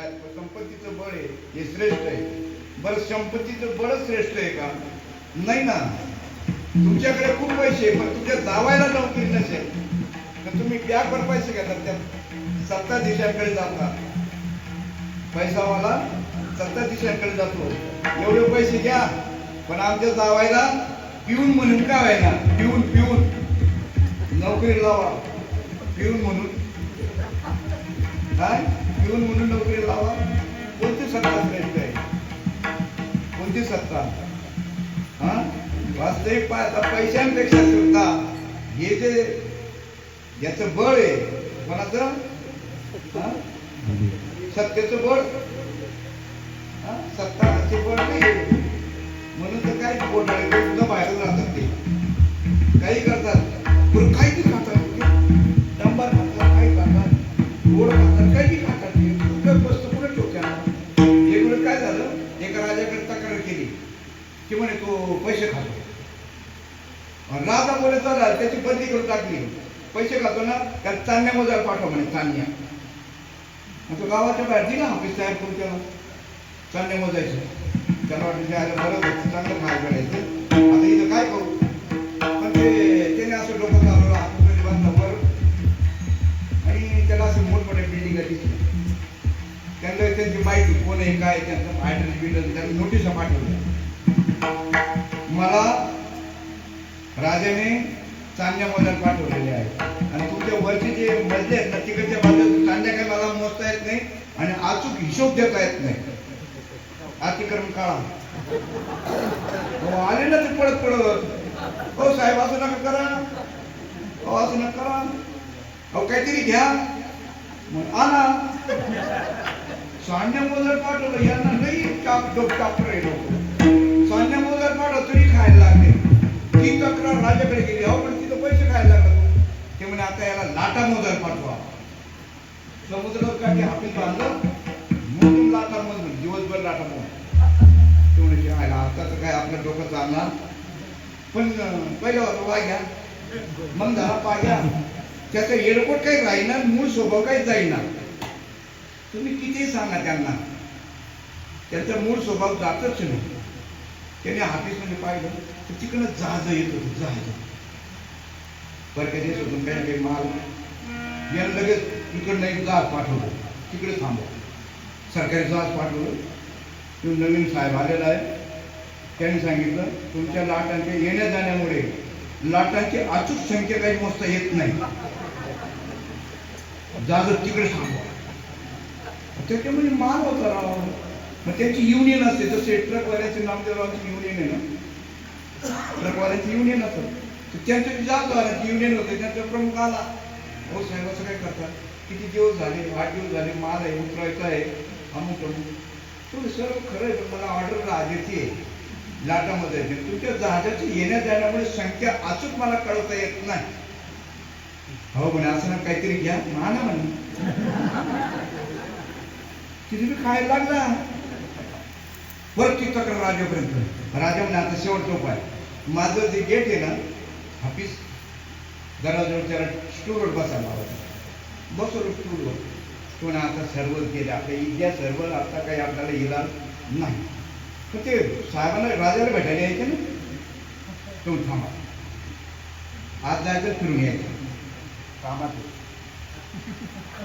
काय? संपत्तीचं बळ आहे हे श्रेष्ठ आहे. बरं संपत्तीचं बळ श्रेष्ठ आहे का? नाही ना. तुमच्याकडे खूप पैसे आहे, पण तुमच्या जावायला नोकरी नसेल. तर तुम्ही त्यावर पैसे घेतात त्या सत्ताधीशांकडे जाता. पैसावाला सत्ताधीशांकडे जातो. एवढे पैसे घ्या पण आमच्या जावायला पिऊन म्हणून का व्हायना पिऊन पिऊन. नोकरी लावा. पिऊन म्हणून. काय? सत्ता वास्तविक पाहता पैशांपेक्षा सुद्धा हे जे याचं बळ आहे कोणाचं? सत्तेच बळ. हा? सत्ताचे बळ नाही. म्हणून तर काही बोलणार सुद्धा बाहेर राहतात ते. काही करतात. केली ती म्हणे तू पैसे खातो. आणि राजा बोले चला त्याची बदली करून टाकली. पैसे खातो ना त्या चांदण्या मोजायला पाठव म्हणे चांदण्या. तो गावाच्या बाहेर दिला ऑफिस तयार करून त्याला. चांदण्या मोजायचं. त्याला वाटलं बरं चांगलं खायला मिळायचं आता इथं काय करू? मध्ये काय त्यांचं ऍड्रेस बिल्डर त्यांनी नोटीस पाठवल्या मला राजाने चांदण्या मोजात पाठवलेले आहे आणि तुमच्या वरचे जे मजले आहेत ना तिकडच्या बाजूला चांदण्या काय मला मोजता येत नाही आणि अचूक हिशोब देता येत नाही. अतिक्रमण काळा आले ना ते पडत पडत हो साहेब असं नका करा. हो असं नका करा. अहो काहीतरी घ्या. मग आणा. सान्या मोदर पाठवलं यांना नाही चाप डोप टापरे आहे सान्या पाठव तरी खायला लागले. ती तक्रार राजाकडे गेली अहो पण तिथं पैसे खायला लागला. ते म्हणे आता याला लाटा मोदर पाठवा. समुद्रावर काठी हापीस बांधलं म्हणून लाटा मोजून दिवसभर लाटा मोज ते म्हणे खायला आता तर काय आपलं डोकं चालणार. पण अं, पहिलं होतं वा घ्या. मग झाला पाया त्याचा एअरपोर्ट काही राहीना मूळ स्वभाव काही जाईना. तुम्ही किती सांगा त्यांना. त्यांचा मूळ स्वभाव जातच नाही. त्याने ऑफिसमध्ये पाहिलं तर तिकडं जहाज येत होतं जहाज. परक्या देशातून काही काही माल यानं लगेच इकडनं एक जहाज पाठवलं. तिकडे थांबव सरकारी जहाज पाठवलं. तो नवीन साहेब आलेला आहे. त्यांनी सांगितलं तुमच्या लाटांच्या येण्या जाण्यामुळे लाटांची अचूक संख्या काही मोजता येत नाही. जहाज तिकडे थांबवा. त्याच्यामध्ये माल होता राव. मग त्यांची युनियन असते जसे ट्रकवाल्याचे नामदेवरावांची युनियन आहे ना. ट्रकवाल्याची युनियन असतं. त्यांचं जातो युनियन होते त्यांचा प्रमुख आला. हो साहेब असं काय करतात किती दिवस झाले आठ दिवस झाले माल आहे उतरायचा आहे. अमुक अमुक तू सर्व खरं आहे पण मला ऑर्डर राजाची आहे लाटामध्ये. येते तुमच्या जहाजाची येण्या जाण्यामुळे संख्या अचूक मला कळवता येत नाही. हो म्हणे असं ना काहीतरी घ्या. म्हणा म्हणे. तिथे मी खायला लागला. परत ती तक्रार राजापर्यंत. राजा म्हणे आता शेवटचा उपाय माझं जे गेट आहे ना ऑफिस घराजवळ त्याला स्टूलवर बसायला लावायचं बसवलं स्टूलवर तो आता सर्व गेले आपल्या इतिहास सर्व आता काही आपल्याला इलाज नाही. तर ते साहेबांना राजाला भेटायला यायचे ना? तो थांबा. आज जायचं फिरून यायचं. कामात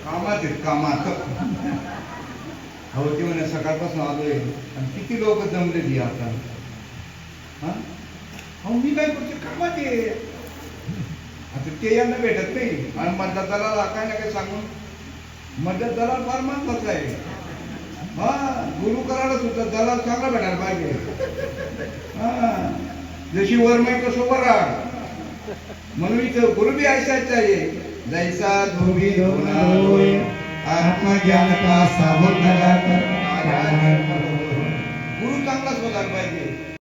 कामात कामात. हो ते म्हणे सकाळपासून आलोय. आणि किती लोक जमलेली आता? हा? हो मी काय करतो कामात आहे. आता ते यांना भेटत नाही. आणि मध्यात दलाला काय ना काय सांगून मध्यात दलाल फार महत्त्वाचा आहे. हा गुरु करायला सुद्धा दलाल चांगला भेटायला पाहिजे. हा. जशी वरमाई तसं वरा म्हणून इथं गुरु बी ऐसायचं आहे. जायचा धोबी धोना आत्मज्ञान का साबुत गुरु चांगलाच होणार पाहिजे.